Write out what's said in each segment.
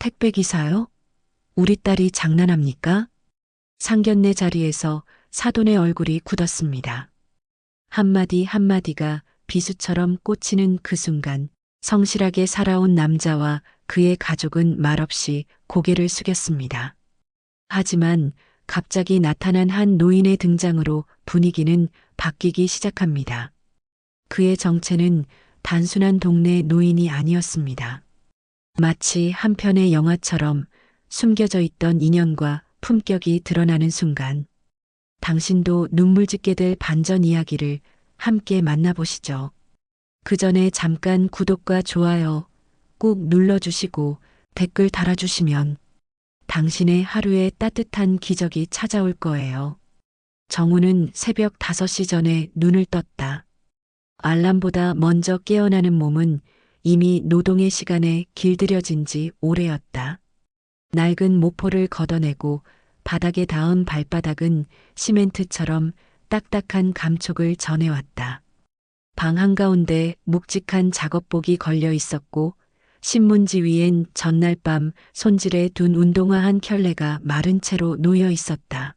택배기사요? 우리 딸이 장난합니까? 상견례 자리에서 사돈의 얼굴이 굳었습니다. 한마디 한마디가 비수처럼 꽂히는 그 순간 성실하게 살아온 남자와 그의 가족은 말없이 고개를 숙였습니다. 하지만 갑자기 나타난 한 노인의 등장으로 분위기는 바뀌기 시작합니다. 그의 정체는 단순한 동네 노인이 아니었습니다. 마치 한 편의 영화처럼 숨겨져 있던 인연과 품격이 드러나는 순간 당신도 눈물 짓게 될 반전 이야기를 함께 만나보시죠. 그 전에 잠깐 구독과 좋아요 꾹 눌러주시고 댓글 달아주시면 당신의 하루에 따뜻한 기적이 찾아올 거예요. 정우는 새벽 5시 전에 눈을 떴다. 알람보다 먼저 깨어나는 몸은 이미 노동의 시간에 길들여진 지 오래였다. 낡은 모포를 걷어내고 바닥에 닿은 발바닥은 시멘트처럼 딱딱한 감촉을 전해왔다. 방 한가운데 묵직한 작업복이 걸려 있었고 신문지 위엔 전날 밤 손질해 둔 운동화 한 켤레가 마른 채로 놓여 있었다.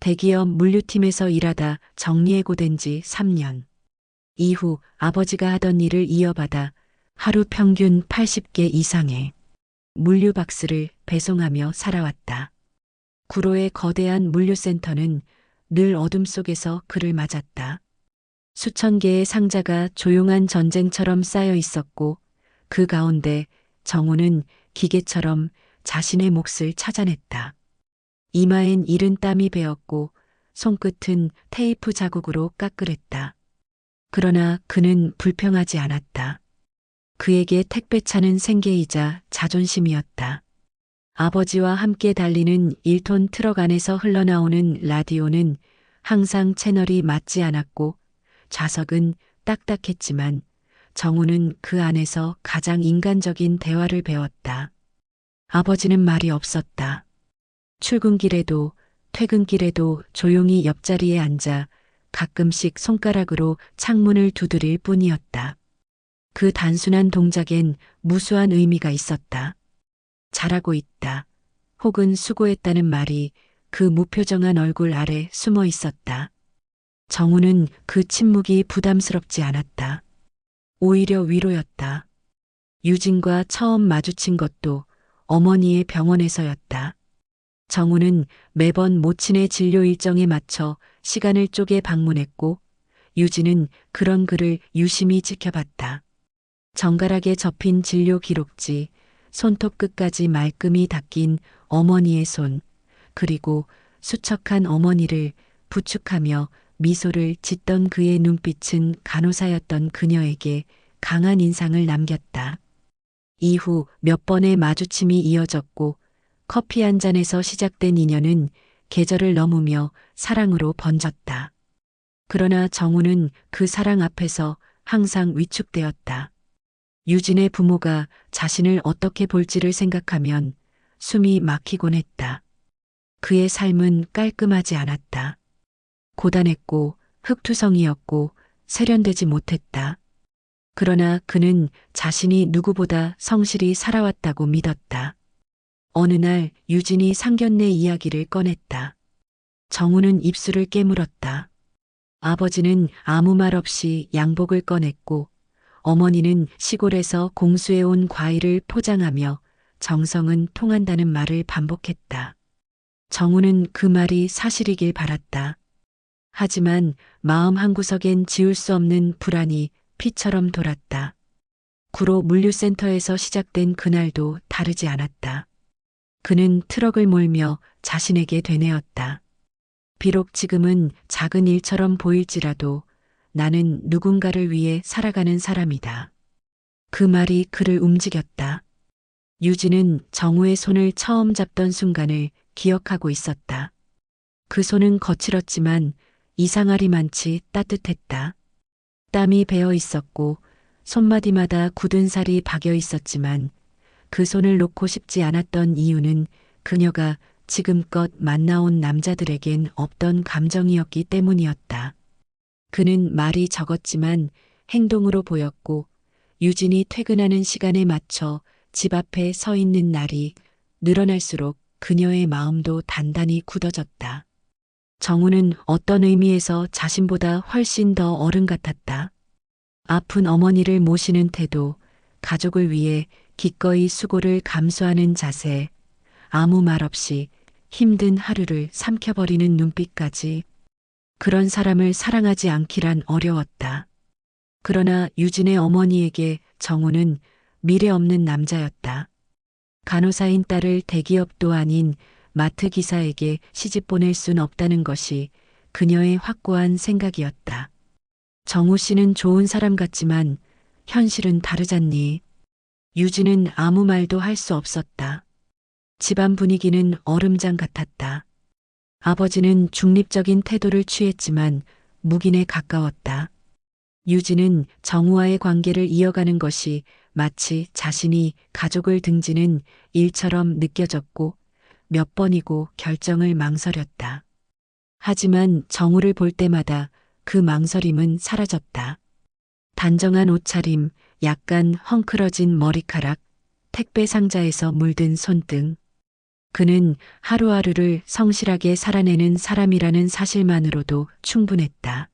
대기업 물류팀에서 일하다 정리해고된 지 3년. 이후 아버지가 하던 일을 이어받아 하루 평균 80개 이상의 물류 박스를 배송하며 살아왔다. 구로의 거대한 물류센터는 늘 어둠 속에서 그를 맞았다. 수천 개의 상자가 조용한 전쟁처럼 쌓여 있었고 그 가운데 정우는 기계처럼 자신의 몫을 찾아냈다. 이마엔 이른 땀이 배었고 손끝은 테이프 자국으로 까끌했다. 그러나 그는 불평하지 않았다. 그에게 택배차는 생계이자 자존심이었다. 아버지와 함께 달리는 1톤 트럭 안에서 흘러나오는 라디오는 항상 채널이 맞지 않았고 좌석은 딱딱했지만 정우는 그 안에서 가장 인간적인 대화를 배웠다. 아버지는 말이 없었다. 출근길에도 퇴근길에도 조용히 옆자리에 앉아 가끔씩 손가락으로 창문을 두드릴 뿐이었다. 그 단순한 동작엔 무수한 의미가 있었다. 잘하고 있다. 혹은 수고했다는 말이 그 무표정한 얼굴 아래 숨어 있었다. 정우는 그 침묵이 부담스럽지 않았다. 오히려 위로였다. 유진과 처음 마주친 것도 어머니의 병원에서였다. 정우는 매번 모친의 진료 일정에 맞춰 시간을 쪼개 방문했고 유진은 그런 그를 유심히 지켜봤다. 정갈하게 접힌 진료 기록지, 손톱 끝까지 말끔히 닦인 어머니의 손, 그리고 수척한 어머니를 부축하며 미소를 짓던 그의 눈빛은 간호사였던 그녀에게 강한 인상을 남겼다. 이후 몇 번의 마주침이 이어졌고 커피 한 잔에서 시작된 인연은 계절을 넘으며 사랑으로 번졌다. 그러나 정우는 그 사랑 앞에서 항상 위축되었다. 유진의 부모가 자신을 어떻게 볼지를 생각하면 숨이 막히곤 했다. 그의 삶은 깔끔하지 않았다. 고단했고 흙투성이었고 세련되지 못했다. 그러나 그는 자신이 누구보다 성실히 살아왔다고 믿었다. 어느 날 유진이 상견례 이야기를 꺼냈다. 정우는 입술을 깨물었다. 아버지는 아무 말 없이 양복을 꺼냈고 어머니는 시골에서 공수해온 과일을 포장하며 정성은 통한다는 말을 반복했다. 정우는 그 말이 사실이길 바랐다. 하지만 마음 한구석엔 지울 수 없는 불안이 피처럼 돌았다. 구로 물류센터에서 시작된 그날도 다르지 않았다. 그는 트럭을 몰며 자신에게 되뇌었다. 비록 지금은 작은 일처럼 보일지라도 나는 누군가를 위해 살아가는 사람이다. 그 말이 그를 움직였다. 유진은 정우의 손을 처음 잡던 순간을 기억하고 있었다. 그 손은 거칠었지만 이상하리만치 따뜻했다. 땀이 배어 있었고 손마디마다 굳은 살이 박여 있었지만 그 손을 놓고 싶지 않았던 이유는 그녀가 지금껏 만나온 남자들에겐 없던 감정이었기 때문이었다. 그는 말이 적었지만 행동으로 보였고 유진이 퇴근하는 시간에 맞춰 집 앞에 서 있는 날이 늘어날수록 그녀의 마음도 단단히 굳어졌다. 정우는 어떤 의미에서 자신보다 훨씬 더 어른 같았다. 아픈 어머니를 모시는 태도, 가족을 위해 기꺼이 수고를 감수하는 자세, 아무 말 없이 힘든 하루를 삼켜버리는 눈빛까지 그런 사람을 사랑하지 않기란 어려웠다. 그러나 유진의 어머니에게 정우는 미래 없는 남자였다. 간호사인 딸을 대기업도 아닌 마트 기사에게 시집 보낼 순 없다는 것이 그녀의 확고한 생각이었다. 정우 씨는 좋은 사람 같지만 현실은 다르잖니. 유진은 아무 말도 할 수 없었다. 집안 분위기는 얼음장 같았다. 아버지는 중립적인 태도를 취했지만 묵인에 가까웠다. 유진은 정우와의 관계를 이어가는 것이 마치 자신이 가족을 등지는 일처럼 느껴졌고 몇 번이고 결정을 망설였다. 하지만 정우를 볼 때마다 그 망설임은 사라졌다. 단정한 옷차림, 약간 헝클어진 머리카락, 택배 상자에서 물든 손등. 그는 하루하루를 성실하게 살아내는 사람이라는 사실만으로도 충분했다.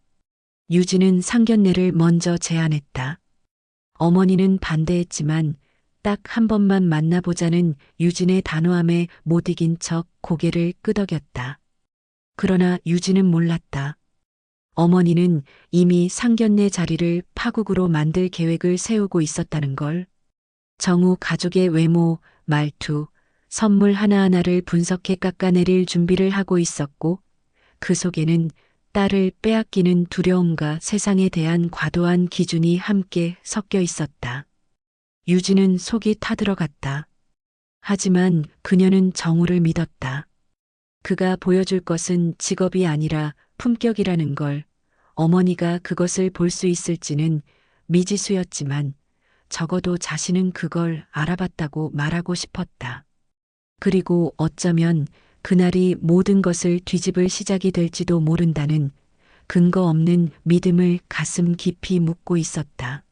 유진은 상견례를 먼저 제안했다. 어머니는 반대했지만 딱 한 번만 만나보자는 유진의 단호함에 못 이긴 척 고개를 끄덕였다. 그러나 유진은 몰랐다. 어머니는 이미 상견례 자리를 파국으로 만들 계획을 세우고 있었다는 걸. 정우 가족의 외모, 말투, 선물 하나하나를 분석해 깎아내릴 준비를 하고 있었고, 그 속에는 딸을 빼앗기는 두려움과 세상에 대한 과도한 기준이 함께 섞여 있었다. 유진은 속이 타들어갔다. 하지만 그녀는 정우를 믿었다. 그가 보여줄 것은 직업이 아니라 품격이라는 걸 어머니가 그것을 볼 수 있을지는 미지수였지만 적어도 자신은 그걸 알아봤다고 말하고 싶었다. 그리고 어쩌면 그날이 모든 것을 뒤집을 시작이 될지도 모른다는 근거 없는 믿음을 가슴 깊이 묻고 있었다.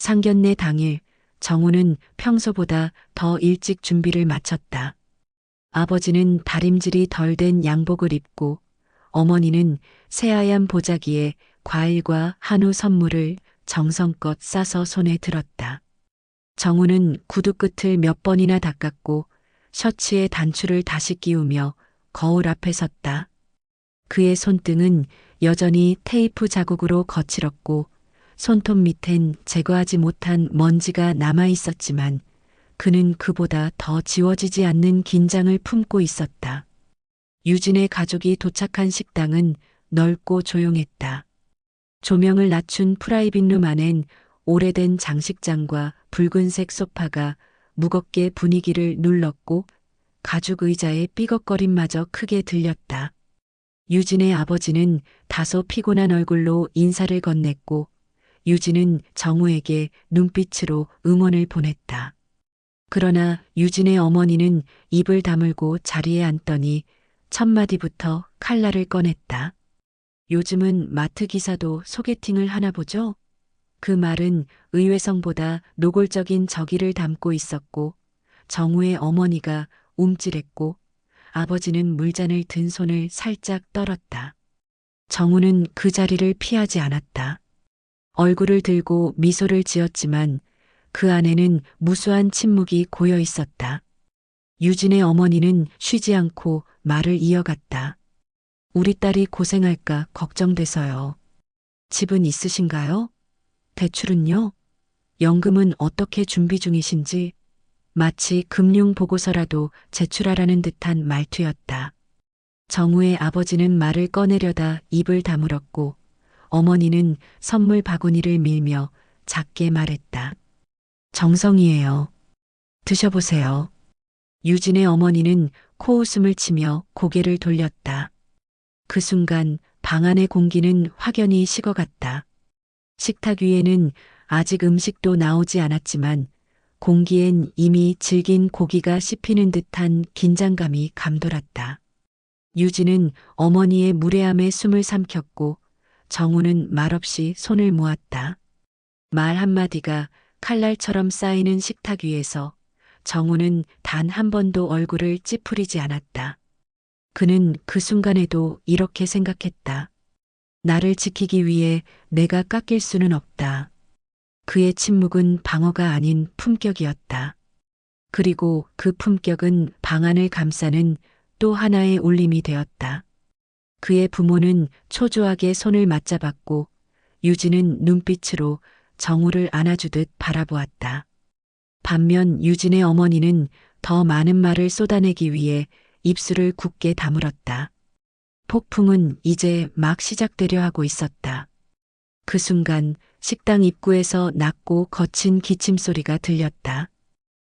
상견례 당일 정우는 평소보다 더 일찍 준비를 마쳤다. 아버지는 다림질이 덜 된 양복을 입고 어머니는 새하얀 보자기에 과일과 한우 선물을 정성껏 싸서 손에 들었다. 정우는 구두 끝을 몇 번이나 닦았고 셔츠의 단추를 다시 끼우며 거울 앞에 섰다. 그의 손등은 여전히 테이프 자국으로 거칠었고 손톱 밑엔 제거하지 못한 먼지가 남아 있었지만 그는 그보다 더 지워지지 않는 긴장을 품고 있었다. 유진의 가족이 도착한 식당은 넓고 조용했다. 조명을 낮춘 프라이빗 룸 안엔 오래된 장식장과 붉은색 소파가 무겁게 분위기를 눌렀고 가죽 의자의 삐걱거림마저 크게 들렸다. 유진의 아버지는 다소 피곤한 얼굴로 인사를 건넸고 유진은 정우에게 눈빛으로 응원을 보냈다. 그러나 유진의 어머니는 입을 다물고 자리에 앉더니 첫 마디부터 칼날을 꺼냈다. 요즘은 마트 기사도 소개팅을 하나 보죠? 그 말은 의외성보다 노골적인 적의를 담고 있었고 정우의 어머니가 움찔했고 아버지는 물잔을 든 손을 살짝 떨었다. 정우는 그 자리를 피하지 않았다. 얼굴을 들고 미소를 지었지만 그 안에는 무수한 침묵이 고여 있었다. 유진의 어머니는 쉬지 않고 말을 이어갔다. 우리 딸이 고생할까 걱정돼서요. 집은 있으신가요? 대출은요? 연금은 어떻게 준비 중이신지 마치 금융 보고서라도 제출하라는 듯한 말투였다. 정우의 아버지는 말을 꺼내려다 입을 다물었고 어머니는 선물 바구니를 밀며 작게 말했다. 정성이에요. 드셔보세요. 유진의 어머니는 코웃음을 치며 고개를 돌렸다. 그 순간 방 안의 공기는 확연히 식어갔다. 식탁 위에는 아직 음식도 나오지 않았지만 공기엔 이미 질긴 고기가 씹히는 듯한 긴장감이 감돌았다. 유진은 어머니의 무례함에 숨을 삼켰고 정우는 말없이 손을 모았다. 말 한마디가 칼날처럼 쌓이는 식탁 위에서 정우는 단 한 번도 얼굴을 찌푸리지 않았다. 그는 그 순간에도 이렇게 생각했다. 나를 지키기 위해 내가 깎일 수는 없다. 그의 침묵은 방어가 아닌 품격이었다. 그리고 그 품격은 방안을 감싸는 또 하나의 울림이 되었다. 그의 부모는 초조하게 손을 맞잡았고 유진은 눈빛으로 정우를 안아주듯 바라보았다. 반면 유진의 어머니는 더 많은 말을 쏟아내기 위해 입술을 굳게 다물었다. 폭풍은 이제 막 시작되려 하고 있었다. 그 순간 식당 입구에서 낮고 거친 기침 소리가 들렸다.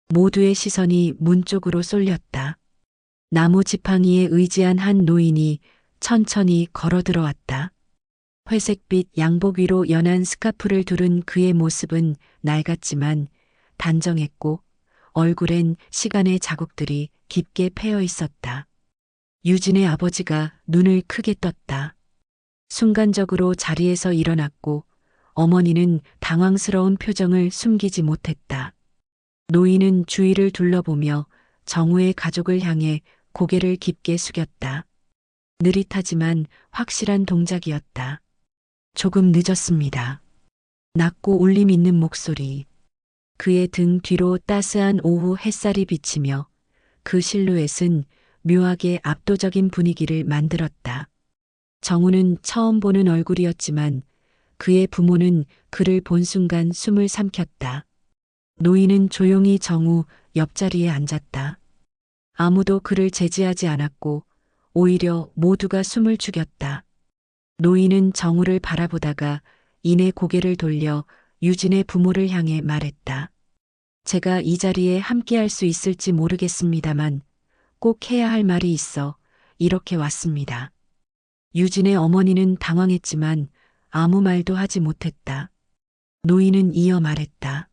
모두의 시선이 문 쪽으로 쏠렸다. 나무 지팡이에 의지한 한 노인이 천천히 걸어 들어왔다. 회색빛 양복 위로 연한 스카프를 두른 그의 모습은 낡았지만 단정했고 얼굴엔 시간의 자국들이 깊게 패여 있었다. 유진의 아버지가 눈을 크게 떴다. 순간적으로 자리에서 일어났고 어머니는 당황스러운 표정을 숨기지 못했다. 노인은 주위를 둘러보며 정우의 가족을 향해 고개를 깊게 숙였다. 느릿하지만 확실한 동작이었다. 조금 늦었습니다. 낮고 울림 있는 목소리. 그의 등 뒤로 따스한 오후 햇살이 비치며 그 실루엣은 묘하게 압도적인 분위기를 만들었다. 정우는 처음 보는 얼굴이었지만 그의 부모는 그를 본 순간 숨을 삼켰다. 노인은 조용히 정우 옆자리에 앉았다. 아무도 그를 제지하지 않았고 오히려 모두가 숨을 죽였다. 노인은 정우를 바라보다가 이내 고개를 돌려 유진의 부모를 향해 말했다. 제가 이 자리에 함께할 수 있을지 모르겠습니다만 꼭 해야 할 말이 있어 이렇게 왔습니다. 유진의 어머니는 당황했지만 아무 말도 하지 못했다. 노인은 이어 말했다.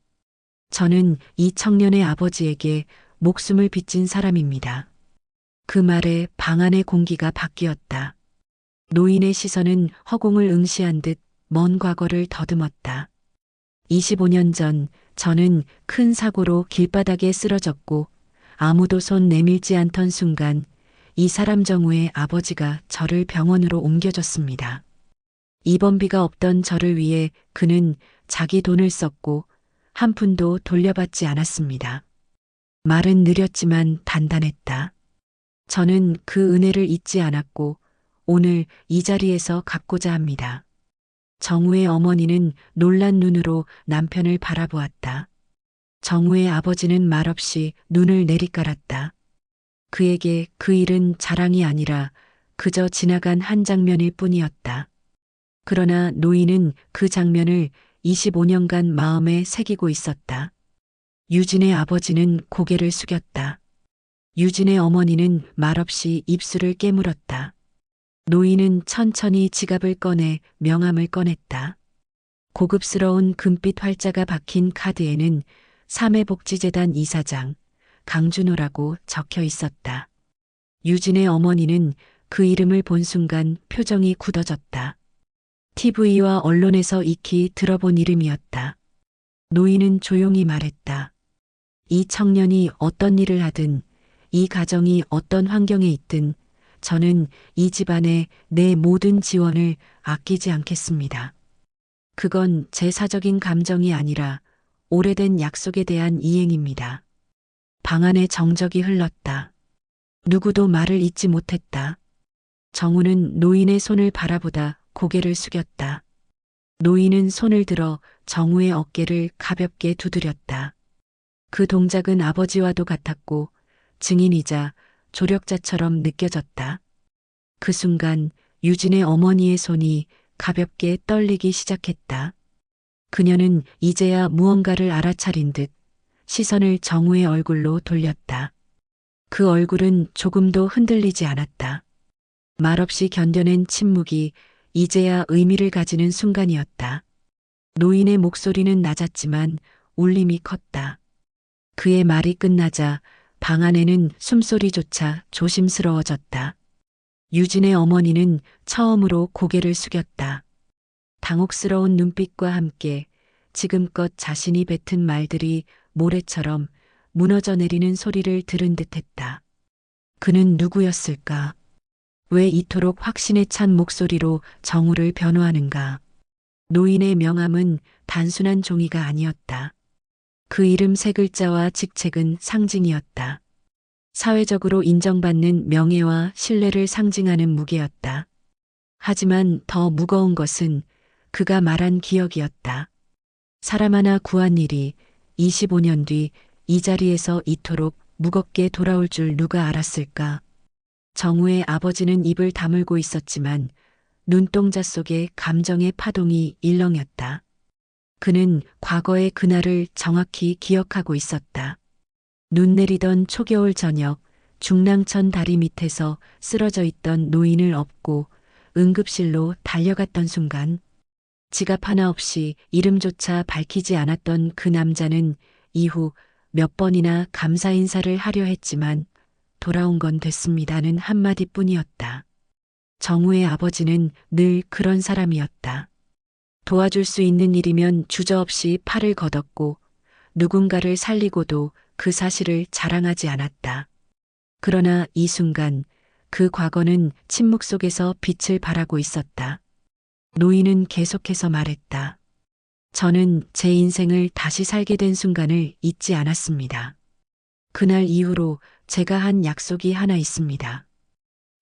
저는 이 청년의 아버지에게 목숨을 빚진 사람입니다. 그 말에 방 안의 공기가 바뀌었다. 노인의 시선은 허공을 응시한 듯 먼 과거를 더듬었다. 25년 전 저는 큰 사고로 길바닥에 쓰러졌고 아무도 손 내밀지 않던 순간 이 사람 정우의 아버지가 저를 병원으로 옮겨줬습니다. 입원비가 없던 저를 위해 그는 자기 돈을 썼고 한 푼도 돌려받지 않았습니다. 말은 느렸지만 단단했다. 저는 그 은혜를 잊지 않았고 오늘 이 자리에서 갚고자 합니다. 정우의 어머니는 놀란 눈으로 남편을 바라보았다. 정우의 아버지는 말없이 눈을 내리깔았다. 그에게 그 일은 자랑이 아니라 그저 지나간 한 장면일 뿐이었다. 그러나 노인은 그 장면을 25년간 마음에 새기고 있었다. 유진의 아버지는 고개를 숙였다. 유진의 어머니는 말없이 입술을 깨물었다. 노인은 천천히 지갑을 꺼내 명함을 꺼냈다. 고급스러운 금빛 활자가 박힌 카드에는 사매복지재단 이사장 강준호라고 적혀 있었다. 유진의 어머니는 그 이름을 본 순간 표정이 굳어졌다. TV와 언론에서 익히 들어본 이름이었다. 노인은 조용히 말했다. 이 청년이 어떤 일을 하든, 이 가정이 어떤 환경에 있든, 저는 이 집안에 내 모든 지원을 아끼지 않겠습니다. 그건 제 사적인 감정이 아니라 오래된 약속에 대한 이행입니다. 방 안에 정적이 흘렀다. 누구도 말을 잇지 못했다. 정우는 노인의 손을 바라보다 고개를 숙였다. 노인은 손을 들어 정우의 어깨를 가볍게 두드렸다. 그 동작은 아버지와도 같았고 증인이자 조력자처럼 느껴졌다. 그 순간 유진의 어머니의 손이 가볍게 떨리기 시작했다. 그녀는 이제야 무언가를 알아차린 듯 시선을 정우의 얼굴로 돌렸다. 그 얼굴은 조금도 흔들리지 않았다. 말없이 견뎌낸 침묵이 이제야 의미를 가지는 순간이었다. 노인의 목소리는 낮았지만 울림이 컸다. 그의 말이 끝나자 방 안에는 숨소리조차 조심스러워졌다. 유진의 어머니는 처음으로 고개를 숙였다. 당혹스러운 눈빛과 함께 지금껏 자신이 뱉은 말들이 모래처럼 무너져 내리는 소리를 들은 듯했다. 그는 누구였을까? 왜 이토록 확신에 찬 목소리로 정우를 변호하는가? 노인의 명함은 단순한 종이가 아니었다. 그 이름 세 글자와 직책은 상징이었다. 사회적으로 인정받는 명예와 신뢰를 상징하는 무게였다. 하지만 더 무거운 것은 그가 말한 기억이었다. 사람 하나 구한 일이 25년 뒤 이 자리에서 이토록 무겁게 돌아올 줄 누가 알았을까? 정우의 아버지는 입을 다물고 있었지만 눈동자 속에 감정의 파동이 일렁였다. 그는 과거의 그날을 정확히 기억하고 있었다. 눈 내리던 초겨울 저녁, 중랑천 다리 밑에서 쓰러져 있던 노인을 업고 응급실로 달려갔던 순간, 지갑 하나 없이 이름조차 밝히지 않았던 그 남자는 이후 몇 번이나 감사 인사를 하려 했지만 돌아온 건 됐습니다는 한마디 뿐이었다. 정우의 아버지는 늘 그런 사람이었다. 도와줄 수 있는 일이면 주저없이 팔을 걷었고 누군가를 살리고도 그 사실을 자랑하지 않았다. 그러나 이 순간 그 과거는 침묵 속에서 빛을 발하고 있었다. 노인은 계속해서 말했다. 저는 제 인생을 다시 살게 된 순간을 잊지 않았습니다. 그날 이후로 제가 한 약속이 하나 있습니다.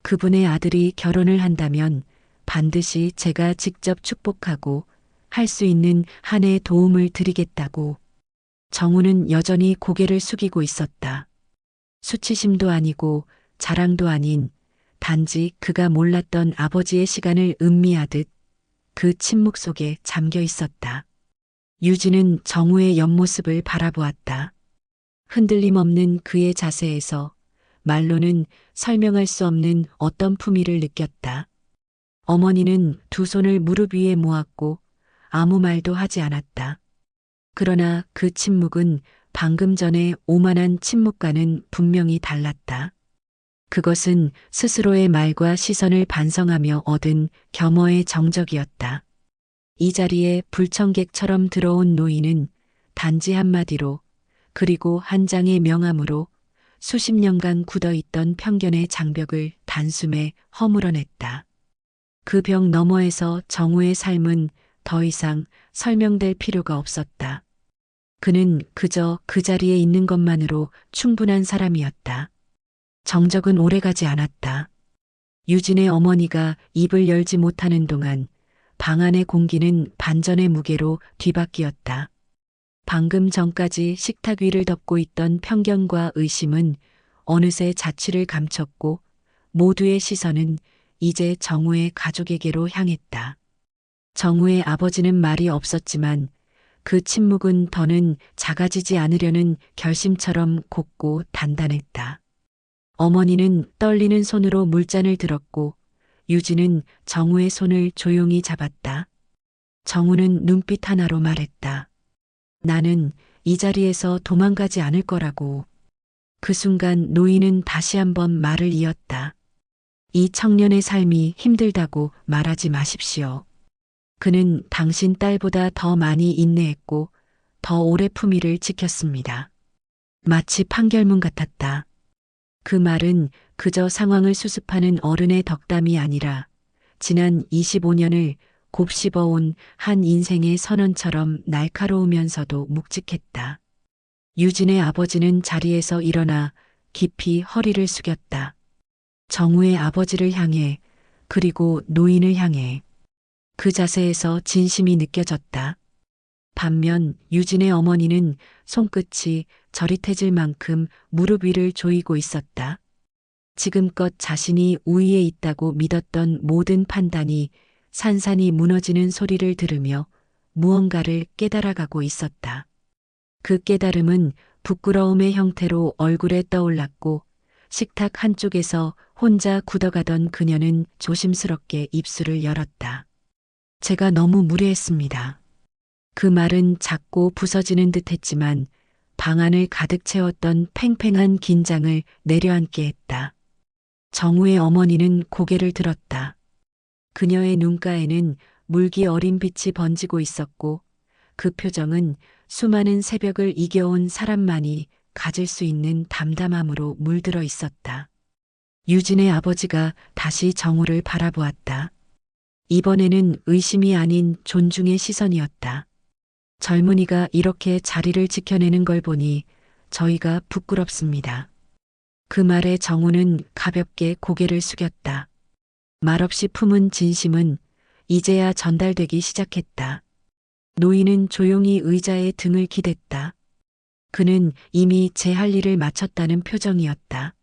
그분의 아들이 결혼을 한다면 반드시 제가 직접 축복하고 할 수 있는 한해 도움을 드리겠다고. 정우는 여전히 고개를 숙이고 있었다. 수치심도 아니고 자랑도 아닌 단지 그가 몰랐던 아버지의 시간을 음미하듯 그 침묵 속에 잠겨 있었다. 유진은 정우의 옆모습을 바라보았다. 흔들림 없는 그의 자세에서 말로는 설명할 수 없는 어떤 품위를 느꼈다. 어머니는 두 손을 무릎 위에 모았고 아무 말도 하지 않았다. 그러나 그 침묵은 방금 전에 오만한 침묵과는 분명히 달랐다. 그것은 스스로의 말과 시선을 반성하며 얻은 겸허의 정적이었다. 이 자리에 불청객처럼 들어온 노인은 단지 한마디로 그리고 한 장의 명함으로 수십 년간 굳어있던 편견의 장벽을 단숨에 허물어냈다. 그 벽 너머에서 정우의 삶은 더 이상 설명될 필요가 없었다. 그는 그저 그 자리에 있는 것만으로 충분한 사람이었다. 정적은 오래가지 않았다. 유진의 어머니가 입을 열지 못하는 동안 방 안의 공기는 반전의 무게로 뒤바뀌었다. 방금 전까지 식탁 위를 덮고 있던 편견과 의심은 어느새 자취를 감췄고 모두의 시선은 이제 정우의 가족에게로 향했다. 정우의 아버지는 말이 없었지만 그 침묵은 더는 작아지지 않으려는 결심처럼 곱고 단단했다. 어머니는 떨리는 손으로 물잔을 들었고 유진은 정우의 손을 조용히 잡았다. 정우는 눈빛 하나로 말했다. 나는 이 자리에서 도망가지 않을 거라고. 그 순간 노인은 다시 한번 말을 이었다. 이 청년의 삶이 힘들다고 말하지 마십시오. 그는 당신 딸보다 더 많이 인내했고 더 오래 품위를 지켰습니다. 마치 판결문 같았다. 그 말은 그저 상황을 수습하는 어른의 덕담이 아니라 지난 25년을 곱씹어온 한 인생의 선언처럼 날카로우면서도 묵직했다. 유진의 아버지는 자리에서 일어나 깊이 허리를 숙였다. 정우의 아버지를 향해 그리고 노인을 향해 그 자세에서 진심이 느껴졌다. 반면 유진의 어머니는 손끝이 저릿해질 만큼 무릎 위를 조이고 있었다. 지금껏 자신이 우위에 있다고 믿었던 모든 판단이 산산이 무너지는 소리를 들으며 무언가를 깨달아가고 있었다. 그 깨달음은 부끄러움의 형태로 얼굴에 떠올랐고 식탁 한쪽에서 혼자 굳어가던 그녀는 조심스럽게 입술을 열었다. 제가 너무 무례했습니다. 그 말은 작고 부서지는 듯 했지만 방 안을 가득 채웠던 팽팽한 긴장을 내려앉게 했다. 정우의 어머니는 고개를 들었다. 그녀의 눈가에는 물기 어린 빛이 번지고 있었고 그 표정은 수많은 새벽을 이겨온 사람만이 가질 수 있는 담담함으로 물들어 있었다. 유진의 아버지가 다시 정우를 바라보았다. 이번에는 의심이 아닌 존중의 시선이었다. 젊은이가 이렇게 자리를 지켜내는 걸 보니 저희가 부끄럽습니다. 그 말에 정우는 가볍게 고개를 숙였다. 말없이 품은 진심은 이제야 전달되기 시작했다. 노인은 조용히 의자에 등을 기댔다. 그는 이미 제 할 일을 마쳤다는 표정이었다.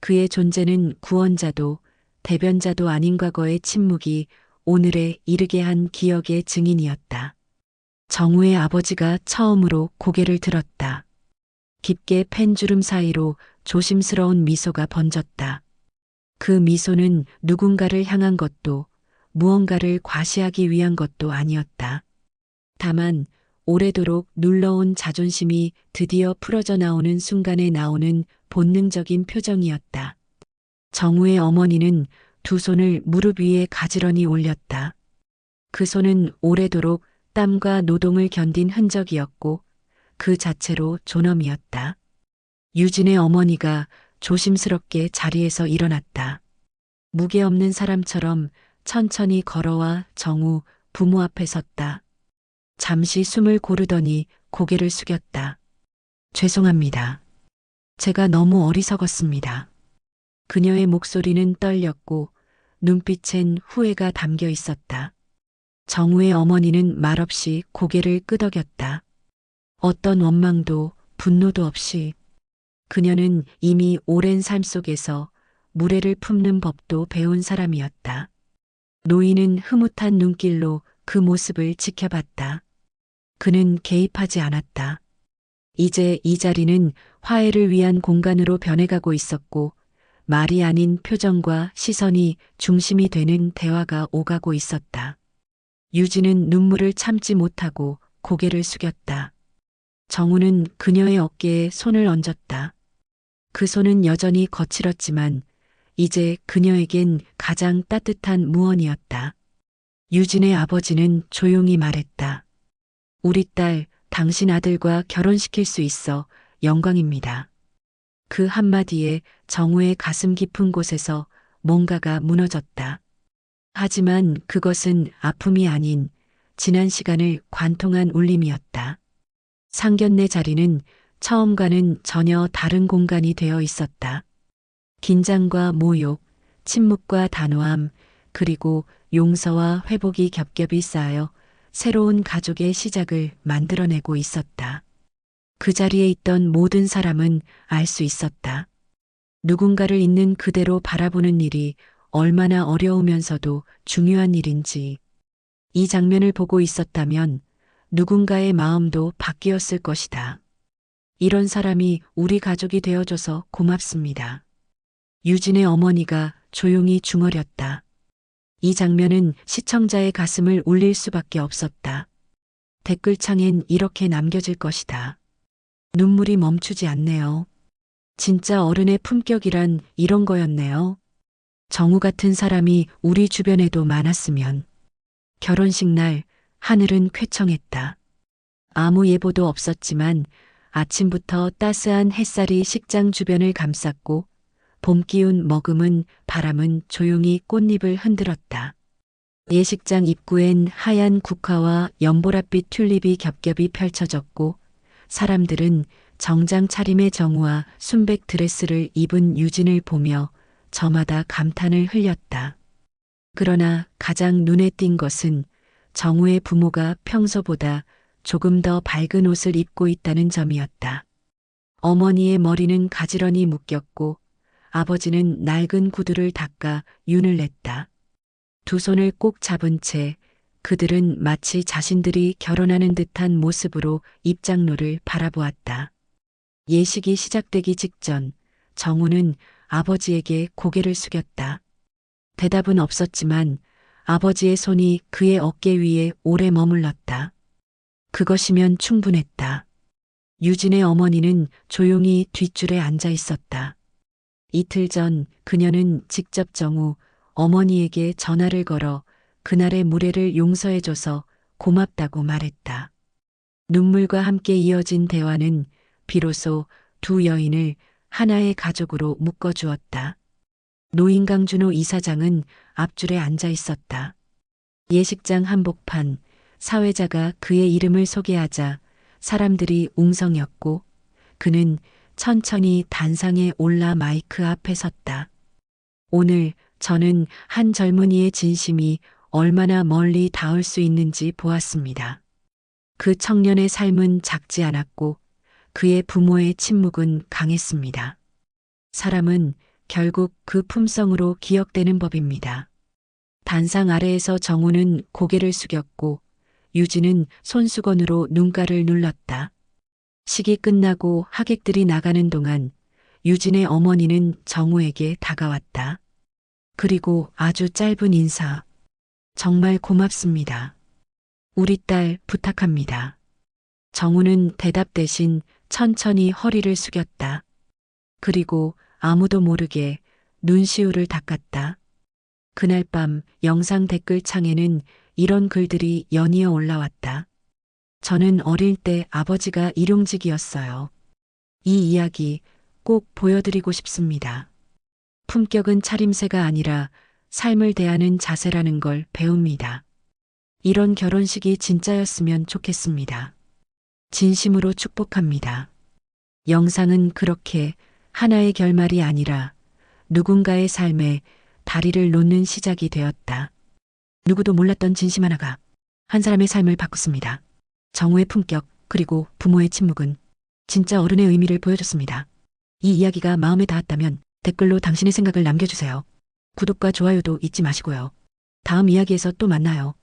그의 존재는 구원자도 대변자도 아닌 과거의 침묵이 오늘에 이르게 한 기억의 증인이었다. 정우의 아버지가 처음으로 고개를 들었다. 깊게 펜 주름 사이로 조심스러운 미소가 번졌다. 그 미소는 누군가를 향한 것도 무언가를 과시하기 위한 것도 아니었다. 다만 오래도록 눌러온 자존심이 드디어 풀어져 나오는 순간에 나오는 본능적인 표정이었다. 정우의 어머니는 두 손을 무릎 위에 가지런히 올렸다. 그 손은 오래도록 땀과 노동을 견딘 흔적이었고 그 자체로 존엄이었다. 유진의 어머니가 조심스럽게 자리에서 일어났다. 무게 없는 사람처럼 천천히 걸어와 정우 부모 앞에 섰다. 잠시 숨을 고르더니 고개를 숙였다. 죄송합니다. 제가 너무 어리석었습니다. 그녀의 목소리는 떨렸고 눈빛엔 후회가 담겨 있었다. 정우의 어머니는 말없이 고개를 끄덕였다. 어떤 원망도 분노도 없이 그녀는 이미 오랜 삶 속에서 무례를 품는 법도 배운 사람이었다. 노인은 흐뭇한 눈길로 그 모습을 지켜봤다. 그는 개입하지 않았다. 이제 이 자리는 화해를 위한 공간으로 변해가고 있었고 말이 아닌 표정과 시선이 중심이 되는 대화가 오가고 있었다. 유진은 눈물을 참지 못하고 고개를 숙였다. 정우는 그녀의 어깨에 손을 얹었다. 그 손은 여전히 거칠었지만 이제 그녀에겐 가장 따뜻한 무언이었다. 유진의 아버지는 조용히 말했다. 우리 딸, 당신 아들과 결혼시킬 수 있어 영광입니다. 그 한마디에 정우의 가슴 깊은 곳에서 뭔가가 무너졌다. 하지만 그것은 아픔이 아닌 지난 시간을 관통한 울림이었다. 상견례 자리는 처음과는 전혀 다른 공간이 되어 있었다. 긴장과 모욕, 침묵과 단호함, 그리고 용서와 회복이 겹겹이 쌓여 새로운 가족의 시작을 만들어내고 있었다. 그 자리에 있던 모든 사람은 알 수 있었다. 누군가를 있는 그대로 바라보는 일이 얼마나 어려우면서도 중요한 일인지. 이 장면을 보고 있었다면 누군가의 마음도 바뀌었을 것이다. 이런 사람이 우리 가족이 되어줘서 고맙습니다. 유진의 어머니가 조용히 중얼였다. 이 장면은 시청자의 가슴을 울릴 수밖에 없었다. 댓글창엔 이렇게 남겨질 것이다. 눈물이 멈추지 않네요. 진짜 어른의 품격이란 이런 거였네요. 정우 같은 사람이 우리 주변에도 많았으면. 결혼식 날 하늘은 쾌청했다. 아무 예보도 없었지만 아침부터 따스한 햇살이 식장 주변을 감쌌고 봄 기운 머금은 바람은 조용히 꽃잎을 흔들었다. 예식장 입구엔 하얀 국화와 연보랏빛 튤립이 겹겹이 펼쳐졌고 사람들은 정장 차림의 정우와 순백 드레스를 입은 유진을 보며 저마다 감탄을 흘렸다. 그러나 가장 눈에 띈 것은 정우의 부모가 평소보다 조금 더 밝은 옷을 입고 있다는 점이었다. 어머니의 머리는 가지런히 묶였고 아버지는 낡은 구두를 닦아 윤을 냈다. 두 손을 꼭 잡은 채 그들은 마치 자신들이 결혼하는 듯한 모습으로 입장로를 바라보았다. 예식이 시작되기 직전 정우는 아버지에게 고개를 숙였다. 대답은 없었지만 아버지의 손이 그의 어깨 위에 오래 머물렀다. 그것이면 충분했다. 유진의 어머니는 조용히 뒷줄에 앉아 있었다. 이틀 전 그녀는 직접 정우 어머니에게 전화를 걸어 그날의 무례를 용서해줘서 고맙다고 말했다. 눈물과 함께 이어진 대화는 비로소 두 여인을 하나의 가족으로 묶어주었다. 노인강준호 이사장은 앞줄에 앉아 있었다. 예식장 한복판, 사회자가 그의 이름을 소개하자 사람들이 웅성였고 그는 천천히 단상에 올라 마이크 앞에 섰다. 오늘 저는 한 젊은이의 진심이 얼마나 멀리 닿을 수 있는지 보았습니다. 그 청년의 삶은 작지 않았고 그의 부모의 침묵은 강했습니다. 사람은 결국 그 품성으로 기억되는 법입니다. 단상 아래에서 정우는 고개를 숙였고 유진은 손수건으로 눈가를 눌렀다. 식이 끝나고 하객들이 나가는 동안 유진의 어머니는 정우에게 다가왔다. 그리고 아주 짧은 인사. 정말 고맙습니다. 우리 딸 부탁합니다. 정우는 대답 대신 천천히 허리를 숙였다. 그리고 아무도 모르게 눈시울을 닦았다. 그날 밤 영상 댓글창에는 이런 글들이 연이어 올라왔다. 저는 어릴 때 아버지가 일용직이었어요. 이 이야기 꼭 보여드리고 싶습니다. 품격은 차림새가 아니라 삶을 대하는 자세라는 걸 배웁니다. 이런 결혼식이 진짜였으면 좋겠습니다. 진심으로 축복합니다. 영상은 그렇게 하나의 결말이 아니라 누군가의 삶에 다리를 놓는 시작이 되었다. 누구도 몰랐던 진심 하나가 한 사람의 삶을 바꿨습니다. 정우의 품격 그리고 부모의 침묵은 진짜 어른의 의미를 보여줬습니다. 이 이야기가 마음에 닿았다면 댓글로 당신의 생각을 남겨주세요. 구독과 좋아요도 잊지 마시고요. 다음 이야기에서 또 만나요.